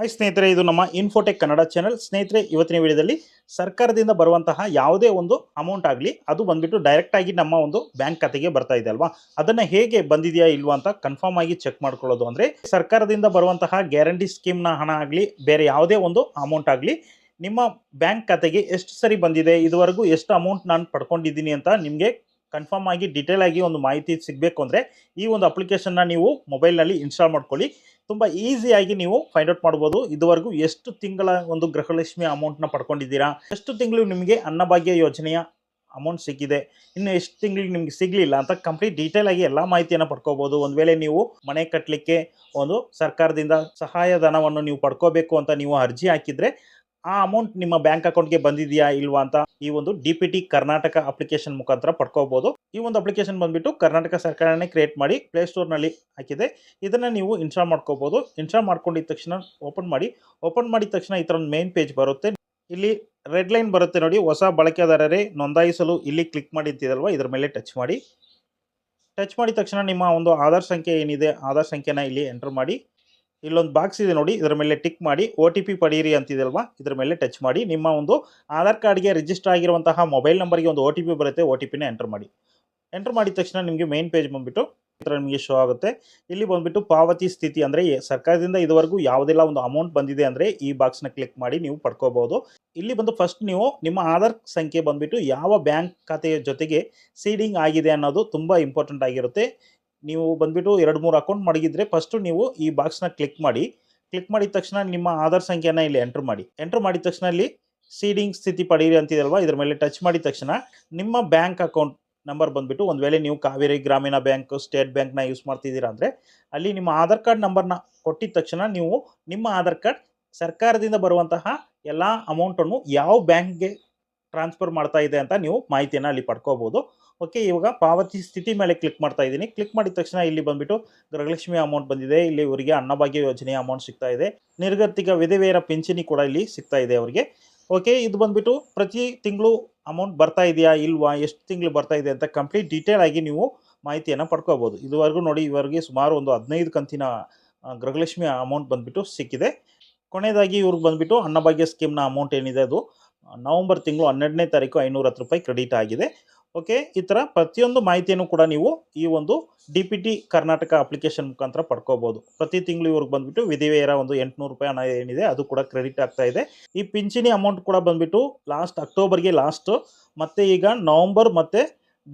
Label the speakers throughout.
Speaker 1: Hi ಸ್ನೇಹಿತರೆ, ಇದು ನಮ್ಮ ಇನ್ಫೋಟೆಕ್ ಕನ್ನಡ ಚಾನೆಲ್ ಸ್ನೇಹಿತರೆ, ಇವತ್ತಿನ ವಿಡಿಯೋದಲ್ಲಿ ಸರ್ಕಾರದಿಂದ ಬರುವಂತಹ ಯಾವುದೇ ಒಂದು ಅಮೌಂಟ್ ಆಗಲಿ, ಅದು ಬಂದ್ಬಿಟ್ಟು ಡೈರೆಕ್ಟ್ ಆಗಿ ನಮ್ಮ ಒಂದು ಬ್ಯಾಂಕ್ ಖಾತೆಗೆ ಬರ್ತಾ ಇದೆ ಅಲ್ವಾ? ಅದನ್ನ ಹೇಗೆ ಬಂದಿದೆಯಾ ಇಲ್ವಾ ಅಂತ ಕನ್ಫರ್ಮ್ ಆಗಿ ಚೆಕ್ ಮಾಡ್ಕೊಳ್ಳೋದು ಅಂದ್ರೆ, ಸರ್ಕಾರದಿಂದ ಬರುವಂತಹ ಗ್ಯಾರಂಟಿ ಸ್ಕೀಮ್ನ ಹಣ ಆಗಲಿ, ಬೇರೆ ಯಾವುದೇ ಒಂದು ಅಮೌಂಟ್ ಆಗಲಿ, ನಿಮ್ಮ ಬ್ಯಾಂಕ್ ಖಾತೆಗೆ ಎಷ್ಟು ಸರಿ ಬಂದಿದೆ, ಇದುವರೆಗೂ ಎಷ್ಟು ಅಮೌಂಟ್ ನಾನು ಪಡ್ಕೊಂಡಿದ್ದೀನಿ ಅಂತ ನಿಮಗೆ ಕನ್ಫರ್ಮ್ ಆಗಿ ಡೀಟೇಲ್ ಆಗಿ ಒಂದು ಮಾಹಿತಿ ಸಿಗಬೇಕು ಅಂದರೆ ಈ ಒಂದು ಅಪ್ಲಿಕೇಶನ್ನ ನೀವು ಮೊಬೈಲ್ನಲ್ಲಿ ಇನ್ಸ್ಟಾಲ್ ಮಾಡ್ಕೊಳ್ಳಿ. ತುಂಬ ಈಸಿಯಾಗಿ ನೀವು ಫೈಂಡ್ ಔಟ್ ಮಾಡ್ಬೋದು. ಇದುವರೆಗೂ ಎಷ್ಟು ತಿಂಗಳ ಒಂದು ಗೃಹಲಕ್ಷ್ಮಿ ಅಮೌಂಟ್ನ ಪಡ್ಕೊಂಡಿದ್ದೀರಾ? ಎಷ್ಟು ತಿಂಗಳು ನಿಮಗೆ ಅನ್ನಭಾಗ್ಯ ಯೋಜನೆಯ ಅಮೌಂಟ್ ಸಿಕ್ಕಿದೆ? ಇನ್ನು ಎಷ್ಟು ತಿಂಗಳಿಗೆ ನಿಮಗೆ ಸಿಗಲಿಲ್ಲ ಅಂತ ಕಂಪ್ಲೀಟ್ ಡೀಟೇಲ್ ಆಗಿ ಎಲ್ಲ ಮಾಹಿತಿಯನ್ನು ಪಡ್ಕೋಬೋದು. ಒಂದು ವೇಳೆ ನೀವು ಮನೆ ಕಟ್ಟಲಿಕ್ಕೆ ಒಂದು ಸರ್ಕಾರದಿಂದ ಸಹಾಯಧನವನ್ನು ನೀವು ಪಡ್ಕೋಬೇಕು ಅಂತ ನೀವು ಅರ್ಜಿ ಹಾಕಿದರೆ ಆ ಅಮೌಂಟ್ ನಿಮ್ಮ ಬ್ಯಾಂಕ್ ಅಕೌಂಟ್ಗೆ ಬಂದಿದೆಯಾ ಇಲ್ವಾ ಅಂತ ಈ ಒಂದು D P T Karnataka application ಮುಖಾಂತರ ಪಡ್ಕೋಬಹುದು ಈ ಒಂದು ಅಪ್ಲಿಕೇಶನ್ ಬಂದ್ಬಿಟ್ಟು ಕರ್ನಾಟಕ ಸರ್ಕಾರನೇ ಕ್ರಿಯೇಟ್ ಮಾಡಿ ಪ್ಲೇ ಪ್ಲೇಸ್ಟೋರ್ನಲ್ಲಿ ಹಾಕಿದೆ. ಇದನ್ನು ನೀವು ಇನ್ಸ್ಟಾಲ್ ಮಾಡ್ಕೋಬಹುದು ಇನ್ಸ್ಟಾಲ್ ಮಾಡ್ಕೊಂಡಿದ ತಕ್ಷಣ ಓಪನ್ ಮಾಡಿ. ಓಪನ್ ಮಾಡಿದ ತಕ್ಷಣ ಈ ಥರ ಒಂದು ಮೇನ್ ಪೇಜ್ ಬರುತ್ತೆ. ಇಲ್ಲಿ ರೆಡ್ ಲೈನ್ ಬರುತ್ತೆ ನೋಡಿ. ಹೊಸ ಬಳಕೆದಾರರೇ ನೋಂದಾಯಿಸಲು ಇಲ್ಲಿ ಕ್ಲಿಕ್ ಮಾಡಿದ್ದೀರಲ್ವ? ಇದರ ಮೇಲೆ ಟಚ್ ಮಾಡಿ. ಟಚ್ ಮಾಡಿದ ತಕ್ಷಣ ನಿಮ್ಮ ಒಂದು ಆಧಾರ್ ಸಂಖ್ಯೆ ಏನಿದೆ? ಆಧಾರ್ ಸಂಖ್ಯೆನ ಇಲ್ಲಿ ಎಂಟರ್ ಮಾಡಿ. ಇಲ್ಲೊಂದು ಬಾಕ್ಸ್ ಇದೆ ನೋಡಿ, ಇದರ ಮೇಲೆ ಟಿಕ್ ಮಾಡಿ ಒ ಟಿ ಪಿ ಪಡೀರಿ ಅಂತಿದೆಯಲ್ವಾ? ಇದರ ಮೇಲೆ ಟಚ್ ಮಾಡಿ, ನಿಮ್ಮ ಒಂದು ಆಧಾರ್ ಕಾರ್ಡ್ಗೆ ರಿಜಿಸ್ಟರ್ ಆಗಿರುವಂತಹ ಮೊಬೈಲ್ ನಂಬರ್ಗೆ ಒಂದು ಒ ಟಿ ಪಿ ಬರುತ್ತೆ ಒ ಟಿ ಪಿನ ಎಂಟರ್ ಮಾಡಿ. ಎಂಟರ್ ಮಾಡಿದ ತಕ್ಷಣ ನಿಮಗೆ ಮೇನ್ ಪೇಜ್ ಬಂದುಬಿಟ್ಟು ಥರ ನಿಮಗೆ ಶೋ ಆಗುತ್ತೆ. ಇಲ್ಲಿ ಬಂದುಬಿಟ್ಟು ಪಾವತಿ ಸ್ಥಿತಿ ಅಂದರೆ ಸರ್ಕಾರದಿಂದ ಇದುವರೆಗೂ ಯಾವುದೆಲ್ಲ ಒಂದು ಅಮೌಂಟ್ ಬಂದಿದೆ ಅಂದರೆ ಈ ಬಾಕ್ಸ್ನ ಕ್ಲಿಕ್ ಮಾಡಿ ನೀವು ಪಡ್ಕೋಬಹುದು. ಇಲ್ಲಿ ಬಂದು ಫಸ್ಟ್ ನೀವು ನಿಮ್ಮ ಆಧಾರ್ ಸಂಖ್ಯೆ ಬಂದುಬಿಟ್ಟು ಯಾವ ಬ್ಯಾಂಕ್ ಖಾತೆಯ ಜೊತೆಗೆ ಸೀಡಿಂಗ್ ಆಗಿದೆ ಅನ್ನೋದು ತುಂಬ ಇಂಪಾರ್ಟೆಂಟ್ ಆಗಿರುತ್ತೆ. ನೀವು ಬಂದುಬಿಟ್ಟು ಎರಡು ಮೂರು ಅಕೌಂಟ್ ಮಡಗಿದ್ರೆ ಫಸ್ಟು ನೀವು ಈ ಬಾಕ್ಸ್ನ ಕ್ಲಿಕ್ ಮಾಡಿ ಕ್ಲಿಕ್ ಮಾಡಿದ ತಕ್ಷಣ ನಿಮ್ಮ ಆಧಾರ್ ಸಂಖ್ಯೆನ ಇಲ್ಲಿ ಎಂಟ್ರ್ ಮಾಡಿ. ಎಂಟ್ರ್ ಮಾಡಿದ ತಕ್ಷಣ ಇಲ್ಲಿ ಸೀಡಿಂಗ್ ಸ್ಥಿತಿ ಪಡೀರಿ ಅಂತಿದಲ್ವಾ ಇದ್ರ ಮೇಲೆ ಟಚ್ ಮಾಡಿದ ತಕ್ಷಣ ನಿಮ್ಮ ಬ್ಯಾಂಕ್ ಅಕೌಂಟ್ ನಂಬರ್ ಬಂದುಬಿಟ್ಟು ಒಂದು ವೇಳೆ ನೀವು ಕಾವೇರಿ ಗ್ರಾಮೀಣ ಬ್ಯಾಂಕ್ ಸ್ಟೇಟ್ ಬ್ಯಾಂಕ್ನ ಯೂಸ್ ಮಾಡ್ತಿದ್ದೀರಾ ಅಂದರೆ ಅಲ್ಲಿ ನಿಮ್ಮ ಆಧಾರ್ ಕಾರ್ಡ್ ನಂಬರ್ನ ಕೊಟ್ಟಿದ ತಕ್ಷಣ ನೀವು ನಿಮ್ಮ ಆಧಾರ್ ಕಾರ್ಡ್ ಸರ್ಕಾರದಿಂದ ಬರುವಂತಹ ಎಲ್ಲ ಅಮೌಂಟನ್ನು ಯಾವ ಬ್ಯಾಂಕ್ಗೆ ಟ್ರಾನ್ಸ್ಫರ್ ಮಾಡ್ತಾ ಇದೆ ಅಂತ ನೀವು ಮಾಹಿತಿಯನ್ನು ಅಲ್ಲಿ ಪಡ್ಕೋಬೋದು. ಓಕೆ ಇವಾಗ ಪಾವತಿ ಸ್ಥಿತಿ ಮೇಲೆ ಕ್ಲಿಕ್ ಮಾಡ್ತಾ ಇದ್ದೀನಿ. ಕ್ಲಿಕ್ ಮಾಡಿದ ತಕ್ಷಣ ಇಲ್ಲಿ ಬಂದ್ಬಿಟ್ಟು ಗೃಹಲಕ್ಷ್ಮಿ ಅಮೌಂಟ್ ಬಂದಿದೆ. ಇಲ್ಲಿ ಇವರಿಗೆ ಅನ್ನಭಾಗ್ಯ ಯೋಜನೆ ಅಮೌಂಟ್ ಸಿಗ್ತಾ ಇದೆ. ನಿರ್ಗತಿಕ ವಿಧವೆಯರ ಪಿಂಚಣಿ ಕೂಡ ಇಲ್ಲಿ ಸಿಗ್ತಾ ಇದೆ ಅವರಿಗೆ. ಓಕೆ ಇದು ಬಂದುಬಿಟ್ಟು ಪ್ರತಿ ತಿಂಗಳು ಅಮೌಂಟ್ ಬರ್ತಾ ಇದೆಯಾ ಇಲ್ವಾ, ಎಷ್ಟು ತಿಂಗಳು ಬರ್ತಾ ಇದೆ ಅಂತ ಕಂಪ್ಲೀಟ್ ಡೀಟೇಲ್ ಆಗಿ ನೀವು ಮಾಹಿತಿಯನ್ನು ಪಡ್ಕೋಬೋದು. ಇದುವರೆಗೂ ನೋಡಿ, ಇವರಿಗೆ ಸುಮಾರು ಒಂದು ಹದಿನೈದು ಕಂತಿನ ಗೃಹಲಕ್ಷ್ಮಿ ಅಮೌಂಟ್ ಬಂದುಬಿಟ್ಟು ಸಿಕ್ಕಿದೆ. ಕೊನೆಯದಾಗಿ ಇವ್ರಿಗೆ ಬಂದುಬಿಟ್ಟು ಅನ್ನಭಾಗ್ಯ ಸ್ಕೀಮ್ನ ಅಮೌಂಟ್ ಏನಿದೆ ಅದು, ನವೆಂಬರ್ ತಿಂಗಳು ಹನ್ನೆರಡನೇ ತಾರೀಕು ಐನೂರ ಹತ್ತು ರೂಪಾಯಿ ಕ್ರೆಡಿಟ್ ಆಗಿದೆ. ಓಕೆ ಈ ಥರ ಪ್ರತಿಯೊಂದು ಮಾಹಿತಿಯನ್ನು ಕೂಡ ನೀವು ಈ ಒಂದು D P T Karnataka application ಮುಖಾಂತರ ಪಡ್ಕೋಬೋದು. ಪ್ರತಿ ತಿಂಗಳು ಇವ್ರಿಗೆ ಬಂದುಬಿಟ್ಟು ವಿಧಿವೇರ ಒಂದು ಎಂಟುನೂರು ರೂಪಾಯಿ ಹಣ ಏನಿದೆ, ಅದು ಕೂಡ ಕ್ರೆಡಿಟ್ ಆಗ್ತಾ ಇದೆ. ಈ ಪಿಂಚಣಿ ಅಮೌಂಟ್ ಕೂಡ ಬಂದುಬಿಟ್ಟು ಲಾಸ್ಟ್ ಅಕ್ಟೋಬರ್ಗೆ ಲಾಸ್ಟು ಮತ್ತು ಈಗ ನವಂಬರ್ ಮತ್ತು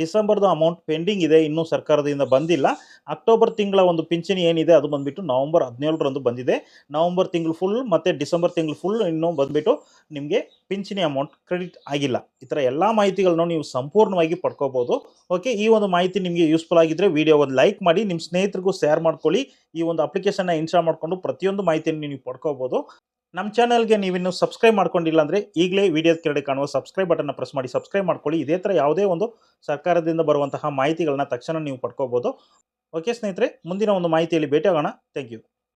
Speaker 1: ಡಿಸೆಂಬರ್ದು ಅಮೌಂಟ್ ಪೆಂಡಿಂಗ್ ಇದೆ, ಇನ್ನೂ ಸರ್ಕಾರದಿಂದ ಬಂದಿಲ್ಲ. ಅಕ್ಟೋಬರ್ ತಿಂಗಳ ಒಂದು ಪಿಂಚಣಿ ಏನಿದೆ, ಅದು ಬಂದುಬಿಟ್ಟು ನವಂಬರ್ ಹದಿನೇಳರಂದು ಬಂದಿದೆ. ನವಂಬರ್ ತಿಂಗಳು ಫುಲ್ ಮತ್ತು ಡಿಸೆಂಬರ್ ತಿಂಗಳು ಫುಲ್ ಇನ್ನೂ ಬಂದುಬಿಟ್ಟು ನಿಮಗೆ ಪಿಂಚಣಿ ಅಮೌಂಟ್ ಕ್ರೆಡಿಟ್ ಆಗಿಲ್ಲ. ಈ ಥರ ಎಲ್ಲ ಮಾಹಿತಿಗಳನ್ನು ನೀವು ಸಂಪೂರ್ಣವಾಗಿ ಪಡ್ಕೋಬೋದು. ಓಕೆ ಈ ಒಂದು ಮಾಹಿತಿ ನಿಮಗೆ ಯೂಸ್ಫುಲ್ ಆಗಿದ್ದರೆ ವಿಡಿಯೋ ಒಂದು ಲೈಕ್ ಮಾಡಿ ನಿಮ್ಮ ಸ್ನೇಹಿತರಿಗೂ ಶೇರ್ ಮಾಡ್ಕೊಳ್ಳಿ. ಈ ಒಂದು ಅಪ್ಲಿಕೇಶನ್ನ ಇನ್ಸ್ಟಾಲ್ ಮಾಡಿಕೊಂಡು ಪ್ರತಿಯೊಂದು ಮಾಹಿತಿಯನ್ನು ನೀವು ಪಡ್ಕೋಬೋದು. ನಮ್ಮ ಚಾನಲ್ಗೆ ನೀವಿನ್ನು ಸಬ್ಸ್ಕ್ರೈಬ್ ಮಾಡ್ಕೊಂಡಿಲ್ಲ ಅಂದರೆ ಈಗಲೇ ವಿಡಿಯೋ ಕೆಳಗಡೆ ಕಾಣುವ ಸಬ್ಸ್ಕ್ರೈಬ್ ಬಟನ್ನ ಪ್ರೆಸ್ ಮಾಡಿ ಸಬ್ಸ್ಕ್ರೈಬ್ ಮಾಡ್ಕೊಳ್ಳಿ. ಇದೇ ಥರ ಯಾವುದೇ ಒಂದು ಸರ್ಕಾರದಿಂದ ಬರುವಂತಹ ಮಾಹಿತಿಗಳನ್ನ ತಕ್ಷಣ ನೀವು ಪಡ್ಕೋಬೋದು. ಓಕೆ ಸ್ನೇಹಿತರೆ, ಮುಂದಿನ ಒಂದು ಮಾಹಿತಿಯಲ್ಲಿ ಭೇಟಿಯಾಗೋಣ. Thank you